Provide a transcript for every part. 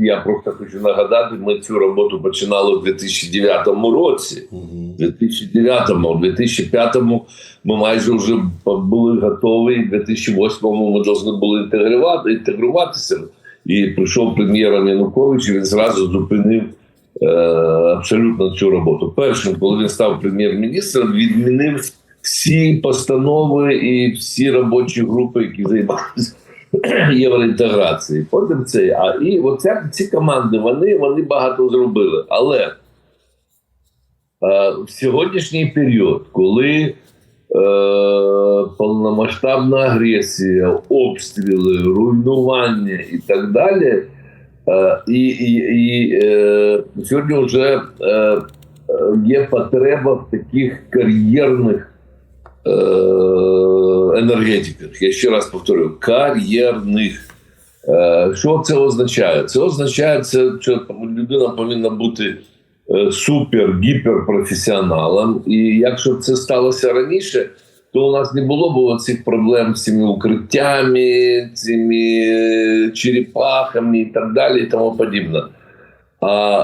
Я просто хочу нагадати, ми цю роботу починали у 2009 році. У 2009-му, у 2005-му ми майже вже були готові. У 2008-му ми повинні були інтегрувати, інтегруватися. І прийшов прем'єром Янукович, і він зразу зупинив е, абсолютно цю роботу. Першим, коли він став прем'єр-міністром, відмінив всі постанови і всі робочі групи, які займалися євроінтеграцією. Потім це. А і оця ці команди вони, вони багато зробили. Але е, в сьогоднішній період, коли е, повномасштабна агресія, обстріли, руйнування і так далі. Е, і і, і е, сьогодні вже е, е, є потреба в таких кар'єрних е, енергетиках. Я ще раз повторюю: кар'єрних. Е, що це означає? Це означає, що людина повинна бути е, супер гіперпрофесіоналом. І якщо це сталося раніше, то у нас не було б цих проблем з цими укриттями, цими е, черепахами і так далі, і тому подібне. А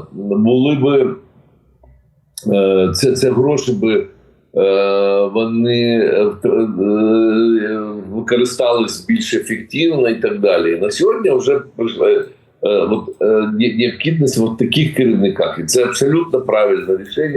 е, були е, це, це гроші би. Е, Вони е, е, використались більш ефективно і так далі. На сьогодні вже прийшла от, необхідність в таких керівниках, і це абсолютно правильне рішення.